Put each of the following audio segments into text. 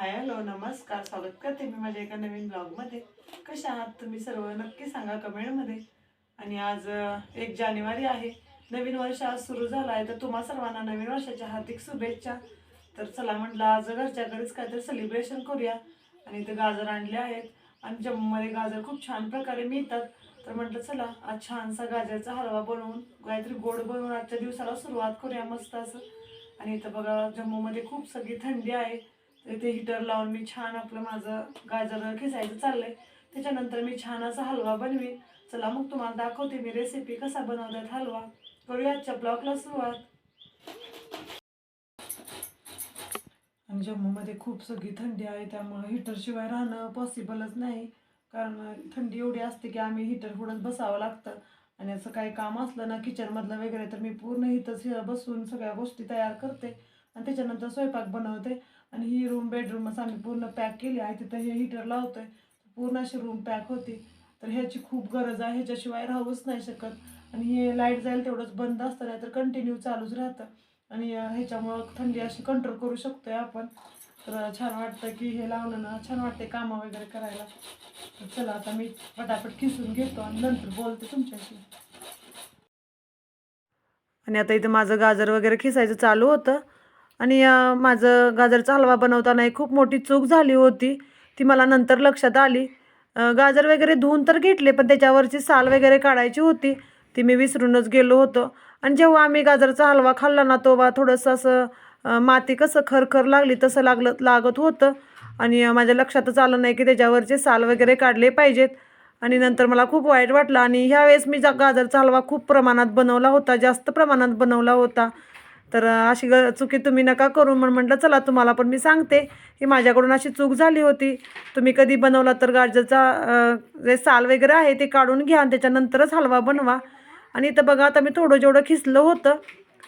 Hi hello नमस्कार स्वागत करते मी माझ्या एका नवीन ब्लॉगमध्ये. कशा आहात तुम्ही सर्व? नक्की सांगा कमेंटमध्ये. आणि आज एक जानेवारी आहे. नवीन वर्ष आज सुरू झालं आहे तर तुम्हा सर्वांना नवीन वर्षाच्या हार्दिक शुभेच्छा. तर चला म्हटलं आज घरच्या घरीच काहीतरी सेलिब्रेशन करूया. आणि इथे गाजर आणले आहेत. आणि जम्मूमध्ये गाजर खूप छान प्रकारे मिळतात. तर म्हटलं चला आज छानसा गाजरचा हलवा बनवून काहीतरी गोड बनवून आजच्या दिवसाला सुरुवात करूया मस्त असं. आणि इथं बघा जम्मूमध्ये खूप सगळी थंडी आहे. तर ते हिटर लावून मी छान आपलं माझं गाजर खिसायचं चाललंय. त्याच्यानंतर मी छान असा हलवा बनवीन. चला मग तुम्हाला दाखवते मी रेसिपी कसा बनवतात हलवा. करूया आजच्या ब्लॉगला सुरुवात. आणि जम्मूमध्ये खूप सगळी थंडी आहे त्यामुळं हिटरशिवाय राहणं पॉसिबलच नाही. कारण थंडी एवढी असते की आम्ही हिटर पुढंच बसावं लागतं. आणि असं काही काम असलं ना किचनमधलं वगैरे तर मी पूर्ण इथंच बसून सगळ्या गोष्टी तयार करते. आणि त्याच्यानंतर स्वयंपाक बनवते. आणि ही रूम बेडरूमच आम्ही पूर्ण पॅक केली. आहे तिथं हे हीटर लावतोय. पूर्ण अशी रूम पॅक होती. तर ह्याची खूप गरज आहे. ह्याच्याशिवाय राहूच नाही शकत. आणि हे लाइट जाईल तेवढंच बंद असतं नाही तर कंटिन्यू चालूच राहतं. आणि ह्याच्यामुळं थंडी अशी कंट्रोल करू शकतोय आपण. तर छान वाटतं की हे लावलं ना. छान वाटते कामं वगैरे करायला. तर चला आता मी पटापट खिसून घेतो आणि नंतर बोलते तुमच्याशी. आणि आता इथं माझं गाजर वगैरे खिसायचं चालू होतं. आणि माझं गाजरचा हलवा बनवताना एक खूप मोठी चूक झाली होती. ती मला नंतर लक्षात आली. गाजर वगैरे धुवून तर घेतले पण त्याच्यावरची साल वगैरे काढायची होती. ती मी विसरूनच गेलो होतो. आणि जेव्हा आम्ही गाजरचा हलवा खाल्ला ना तेव्हा थोडंसं असं माती कसं खरखर लागली तसं लागलं लागत होतं. आणि माझ्या लक्षातच आलं नाही की त्याच्यावरचे साल वगैरे काढले पाहिजेत. आणि नंतर मला खूप वाईट वाटलं. आणि ह्यावेळेस मी जा गाजरचा हलवा खूप प्रमाणात बनवला होता जास्त प्रमाणात बनवला होता. तर अशी ग चुकी तुम्ही नका करू म्हणून म्हटलं चला तुम्हाला पण मी सांगते. की माझ्याकडून अशी चूक झाली होती. तुम्ही कधी बनवला तर गाजरचा जे साल वगैरे आहे ते काढून घ्या आणि त्याच्यानंतरच हलवा बनवा. आणि इथं बघा आता मी थोडं जेवढं खिसलं होतं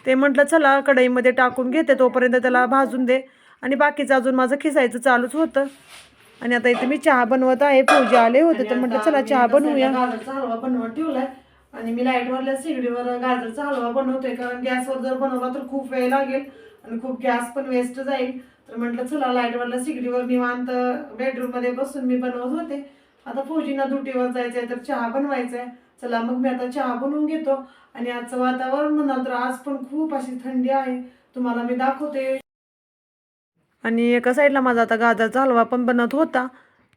ते म्हटलं चला कढईमध्ये टाकून घेते तोपर्यंत त्याला भाजून दे. आणि बाकीचं अजून माझं खिसायचं चालूच होतं. आणि आता इथे मी चहा बनवत आहे. पूजा आले होते तर म्हटलं चला चहा बनवूया. हलवा बनवत ठेवलाय. आणि मी लाईटवरल्या शेगडीवर गाजरचा हलवा बनवतोय कारण गॅसवर जर बनवला तर खूप वेळ लागेल आणि खूप गॅस पण वेस्ट जाईल. तर म्हटलं चला लाईटवरल्या शेगडीवर निवांत बेडरूममध्ये बसून मी बनवत होते. आता फौजींना ड्युटीवर आहे तर चहा बनवायचा आहे चला मग मी आता चहा बनवून घेतो आणि आजचं वातावरण म्हणाल तर आज पण खूप अशी थंडी आहे. तुम्हाला मी दाखवते. आणि एका साईडला माझा आता गाजरचा हलवा पण बनत होता.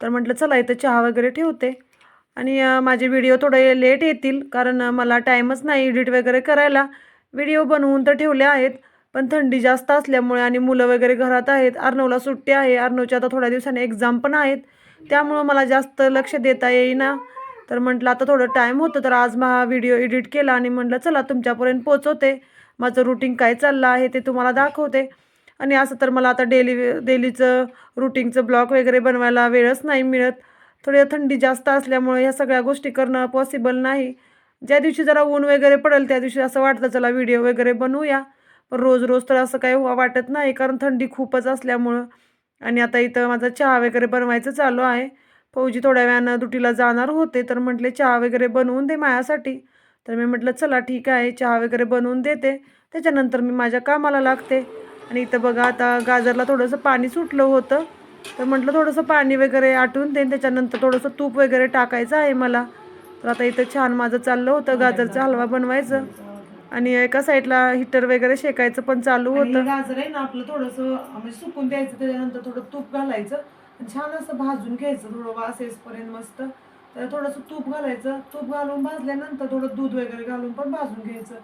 तर म्हटलं चला इथं चहा वगैरे ठेवते. आणि माझे व्हिडिओ थोडे लेट येतील कारण मला टाईमच नाही एडिट वगैरे करायला. व्हिडिओ बनवून तर ठेवले आहेत पण थंडी जास्त असल्यामुळे आणि मुलं वगैरे घरात आहेत. अर्नवला सुट्टी आहे. अर्नवच्या आता थोड्या दिवसांनी एक्झाम पण आहेत. त्यामुळं मला जास्त लक्ष देता येईना. तर म्हटलं आता थोडं टाईम होतं तर आज हा व्हिडिओ एडिट केला आणि म्हटलं चला तुमच्यापर्यंत पोचवते. माझं रुटीन काय चाललं आहे ते तुम्हाला दाखवते. आणि असं तर मला आता डेली डेलीचं रुटीनचं ब्लॉग वगैरे बनवायला वेळच नाही मिळत. थोडी थंडी जास्त असल्यामुळे ह्या सगळ्या गोष्टी करणं पॉसिबल नाही. ज्या दिवशी जरा ऊन वगैरे पडेल त्या दिवशी असं वाटतं चला व्हिडिओ वगैरे बनवूया. पण रोज रोज तर असं काही वाटत नाही कारण थंडी खूपच असल्यामुळं. आणि आता इथं माझा चहा वगैरे बनवायचं चालू आहे. फौजी थोड्या वेळानं दुटीला जाणार होते तर म्हटले चहा वगैरे बनवून दे माझ्यासाठी. तर मी म्हटलं चला ठीक आहे चहा वगैरे बनवून देते. त्याच्यानंतर मी माझ्या कामाला लागते. आणि इथं बघा आता गाजरला थोडंसं पाणी सुटलं होतं. तर म्हटलं थोडंसं पाणी वगैरे आटून देईन त्याच्यानंतर थोडंसं तूप वगैरे टाकायचं आहे मला. तर आता इथं छान माझं चाललं होतं गाजरचा हलवा बनवायचं. आणि एका साईडला हिटर वगैरे शेकायचं पण चालू होतं. गाजर आहे ना आपलं थोडंसं म्हणजे सुकून द्यायचं त्याच्यानंतर थोडं तूप घालायचं. आणि छान असं भाजून घ्यायचं थोडं वास येईपर्यंत मस्त. तर थोडंसं तूप घालायचं. तूप घालून भाजल्यानंतर थोडं दूध वगैरे घालून पण भाजून घ्यायचं.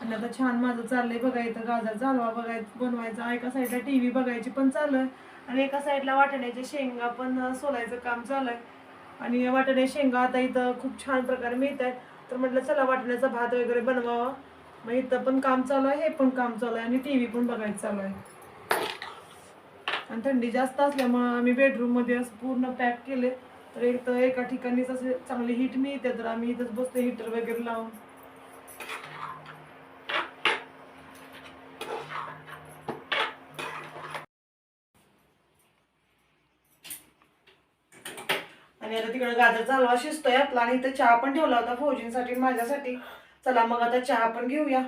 आणि आता छान माझं चाललंय बघा इथं गाजर हलवा बघायचं बनवायचा. एका साईडला टी व्ही बघायची पण चालू आहे आणि एका साईडला वाटाण्याच्या शेंगा पण सोलायचं काम चालू आहे आणि वाटण्या शेंगा आता इथं खूप छान प्रकारे मिळत आहेत तर म्हटलं चला वाटाण्याचा भात वगैरे बनवावा. मग इथं पण काम चालू आहे हे पण काम चालू आहे आणि टी व्ही पण बघायचं चालू आहे आणि थंडी जास्त असल्यामुळं आम्ही बेडरूममध्ये असं पूर्ण पॅक केले. तर एक तर एका ठिकाणीच असे चांगली हीट मिळते तर आम्ही इथंच बसतो हीटर वगैरे लावून. आणि आता तिकडे गाजर चालवा शिजतोय आपला. आणि इथं चहा पण ठेवला होता फौजींसाठी माझ्यासाठी. चला मग आता चहा पण घेऊया.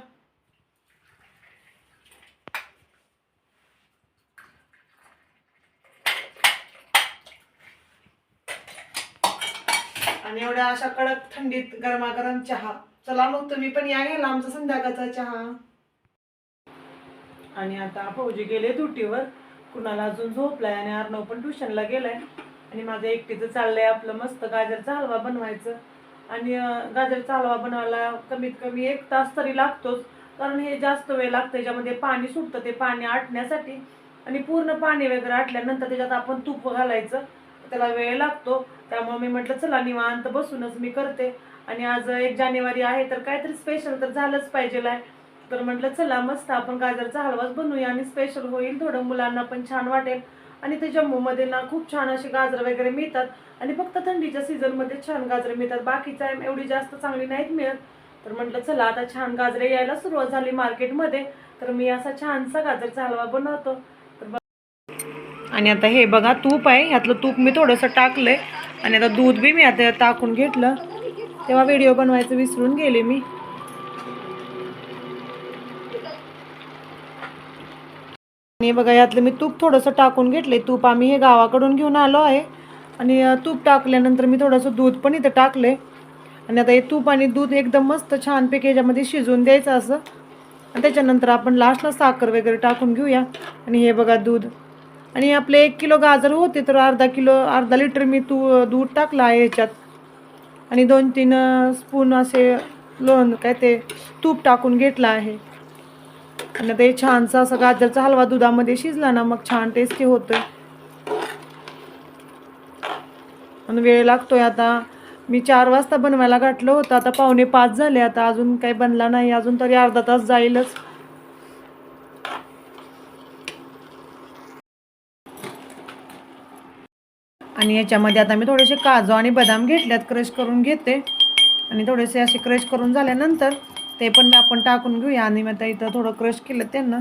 आणि एवढ्या अशा कडक थंडीत गरमागरम चहा. चला मग तुम्ही पण या घ्या आमचा संध्याकाळचा चहा. आणि आता फौजी गेले ड्युटीवर. कुणाला अजून झोपलाय आणि अर्णव पण ट्युशनला गेलाय. आणि माझं एकटीचं चाललंय आपलं मस्त गाजरचा हलवा बनवायचं. आणि गाजरचा हलवा बनवायला कमीत कमी एक तास तरी लागतोच. कारण हे जास्त वेळ लागतं त्याच्यामध्ये पाणी सुटतं ते पाणी आटण्यासाठी आणि पूर्ण पाणी वगैरे आटल्यानंतर त्याच्यात आपण तूप घालायचं. त्याला वेळ लागतो. त्यामुळे मी म्हटलं चला निवांत बसूनच मी करते. आणि आज एक जानेवारी आहे तर काहीतरी स्पेशल तर झालंच पाहिजे तर म्हटलं चला मस्त आपण गाजरचा हलवाच बनवूया आणि स्पेशल होईल थोडं मुलांना पण छान वाटेल. आणि ते जम्मूमध्ये ना खूप छान असे गाजर वगैरे मिळतात. आणि फक्त थंडीच्या सीझनमध्ये छान गाजरं मिळतात. बाकीचा एवढी जास्त चांगली नाहीत मिळत. तर म्हटलं चला आता छान गाजरे यायला सुरुवात झाली मार्केटमध्ये. तर मी असा छानसा गाजरचा हलवा बनवतो. तर बघ- आणि आता हे बघा तूप आहे. ह्यातलं तूप मी थोडंसं टाकलंय. आणि आता दूध बी मी आता टाकून घेतलं. तेव्हा व्हिडिओ बनवायचं विसरून गेले मी. आणि बघा यातलं मी तूप थोडंसं टाकून घेतलंय. तूप आम्ही हे गावाकडून घेऊन आलो आहे. आणि तूप टाकल्यानंतर मी थोडंसं दूध पण इथं टाकलंय. आणि आता हे तूप आणि दूध एकदम मस्त छानपैकी याच्यामध्ये शिजवून द्यायचं असं. आणि त्याच्यानंतर आपण लास्टला साखर वगैरे टाकून घेऊया. आणि हे बघा दूध. आणि आपले एक किलो गाजर होते तर अर्धा किलो अर्धा लिटर मी तू दूध टाकलं आहे ह्याच्यात आणि दोन तीन स्पून असे लोण काय ते तूप टाकून घेतलं आहे. आणि ते छानसा असं गाजरचा हलवा दुधामध्ये शिजला ना मग छान टेस्टी होतोय. आणि वेळ लागतोय आता. मी चार वाजता बनवायला घातलं होतं आता पावणे पाच झाले आता अजून काही बनला नाही अजून तरी अर्धा तास जाईलच. आणि याच्यामध्ये आता मी थोडेसे काजू आणि बदाम घेतल्यात क्रश करून घेते. आणि थोडेसे असे क्रश करून झाल्यानंतर ते पण आपण टाकून घेऊया आणि मग आता इथं थोडं क्रश केलं त्यांना.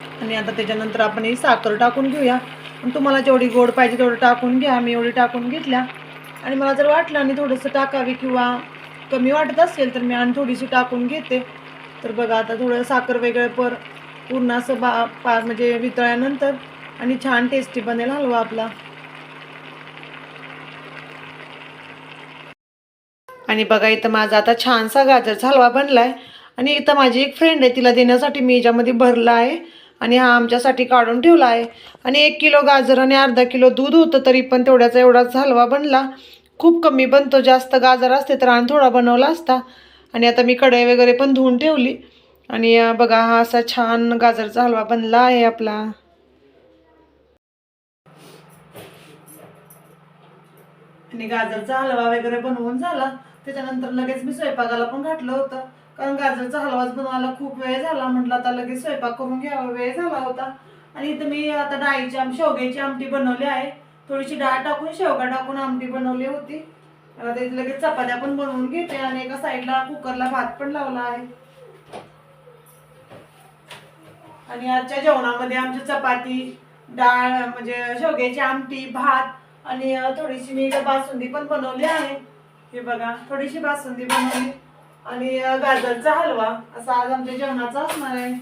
आणि आता त्याच्यानंतर आपण ही साखर टाकून घेऊया. पण तुम्हाला जेवढी गोड पाहिजे तेवढं टाकून घ्या. मी एवढी टाकून घेतल्या. आणि मला जर वाटलं आणि थोडंसं टाकावी किंवा कमी वाटत असेल तर मी आणि थोडीशी टाकून घेते. तर बघा आता थोडं साखर वेगळं पर पूर्ण असं बा पा म्हणजे वितळल्यानंतर आणि छान टेस्टी बनेल हलवा आपला. आणि बघा इथं माझा आता छानसा गाजरचा हलवा बनलाय. आणि इथं माझी एक फ्रेंड आहे तिला देण्यासाठी मी याच्यामध्ये भरला आहे. आणि हा आमच्यासाठी काढून ठेवला आहे. आणि एक किलो गाजर आणि अर्धा किलो दूध होतं तरी पण तेवढ्याचा एवढाच हलवा बनला. खूप कमी बनतो जास्त गाजर असते तर आणि थोडा बनवला असता. आणि आता मी कढई वगैरे पण धुवून ठेवली. आणि बघा हा असा छान गाजरचा हलवा बनला आहे आपला. आणि गाजरचा हलवा वगैरे बनवून झाला. त्याच्यानंतर लगेच मी स्वयंपाकाला पण घातलं होतं. कारण गाजरचा हलवाच बनवायला खूप वेळ झाला. म्हटलं आता लगेच स्वयंपाक करून घ्यावा वेळ झाला होता. आणि इथं मी आता डाळीची आम शेवग्याची आमटी बनवली आहे. थोडीशी डाळ टाकून शेवगा टाकून आमटी बनवली होती. आता लगेच चपात्या पण बनवून घेते आणि एका साईडला कुकरला भात पण लावला आहे. आणि आजच्या जेवणामध्ये आमची चपाती डाळ म्हणजे शेवग्याची आमटी भात आणि थोडीशी मी बासुंदी पण बनवली आहे. हे बघा थोडीशी बासुंदी बनवली. आणि गाजरचा हलवा असा आज आमच्या जेवणाचा असणार आहे.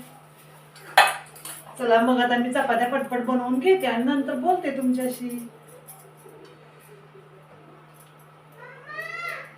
चला मग आता मी चपात्या पटपट बनवून घेते आणि नंतर बोलते तुमच्याशी.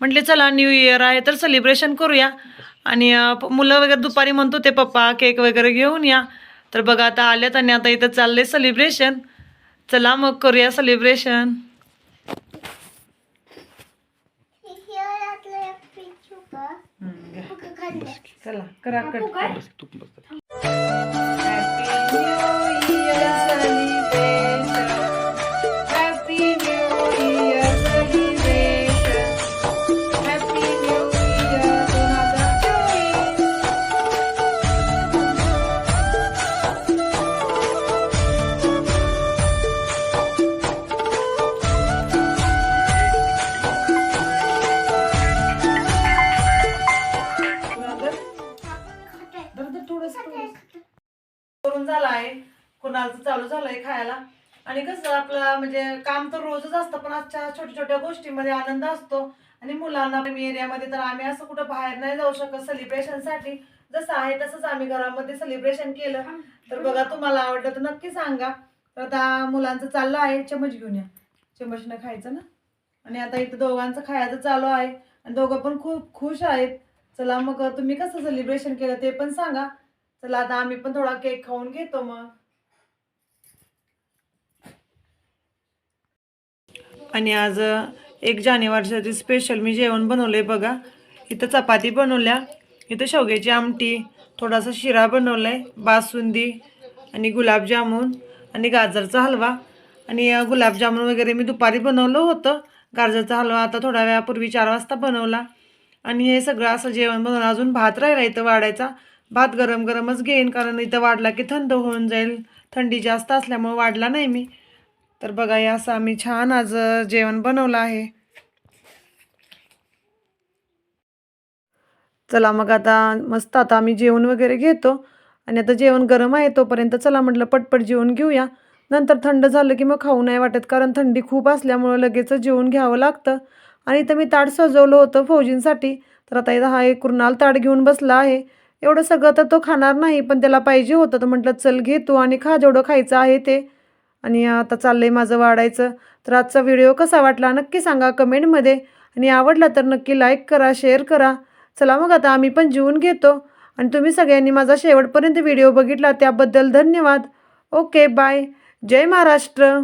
म्हटले चला न्यू इयर आहे तर सेलिब्रेशन करूया. आणि मुलं वगैरे दुपारी म्हणत होते पप्पा केक वगैरे घेऊन या. तर बघा आता आल्यात आणि आता इथं चाललंय सेलिब्रेशन चला मग करूया सेलिब्रेशन चला करा झाला आहे कुणालचं चालू झालं आहे खायला. आणि कसं आपलं म्हणजे काम तर रोजच असतं पण आजच्या छोट्या छोट्या गोष्टीमध्ये आनंद असतो. आणि मुलांना मी एरियामध्ये तर आम्ही असं कुठं बाहेर नाही जाऊ शकत सेलिब्रेशनसाठी जसं आहे तसंच आम्ही घरामध्ये सेलिब्रेशन केलं. तर बघा तुम्हाला आवडलं तर नक्की सांगा. तर आता मुलांचं चाललं आहे चमच घेऊन या. चमचनं खायचं ना? आणि आता इथं दोघांचं खायचं चालू आहे. आणि दोघं पण खूप खुश आहेत. चला मग तुम्ही कसं सेलिब्रेशन केलं ते पण सांगा. चला आता आम्ही पण थोडा केक खाऊन घेतो मग. आणि आज एक जानेवारीसाठी स्पेशल मी जेवण बनवलंय बघा. इथं चपाती बनवल्या इथं शेवग्याची आमटी थोडासा शिरा बनवलाय बासुंदी आणि गुलाबजामुन आणि गाजरचा हलवा. आणि गुलाबजामुन वगैरे मी दुपारी बनवलं होतं. गाजरचा हलवा आता थोड्या वेळापूर्वी चार वाजता बनवला. आणि हे सगळं असं जेवण बनवलं अजून भात राहिला इथं वाढायचा. भात गरम गरमच घेईन कारण इथं वाढला की थंड होऊन जाईल. थंडी जास्त असल्यामुळे वाढला नाही मी. तर बघा हे असं आम्ही छान आज जेवण बनवलं आहे. चला मग आता मस्त आता आम्ही जेवण वगैरे घेतो. आणि आता जेवण गरम आहे तोपर्यंत चला म्हटलं पटपट जेवण घेऊया. नंतर थंड झालं की मग खाऊ नाही वाटत कारण थंडी खूप असल्यामुळं लगेच जेवण घ्यावं लागतं. आणि इथं मी ताट सजवलं होतं फौजींसाठी. तर आता इथं हा एक कुर्नाल ताट घेऊन बसला आहे. एवढं सगळं तर तो खाणार नाही पण त्याला पाहिजे होतं. तर म्हटलं चल घे तू आणि खा जेवढं खायचं आहे ते. आणि आता चाललं आहे माझं वाढायचं. तर आजचा व्हिडिओ कसा वाटला नक्की सांगा कमेंटमध्ये. आणि आवडला तर नक्की लाईक करा शेअर करा. चला मग आता आम्ही पण जीवन घेतो. आणि तुम्ही सगळ्यांनी माझा शेवटपर्यंत व्हिडिओ बघितला त्याबद्दल धन्यवाद. Okay bye. जय महाराष्ट्र.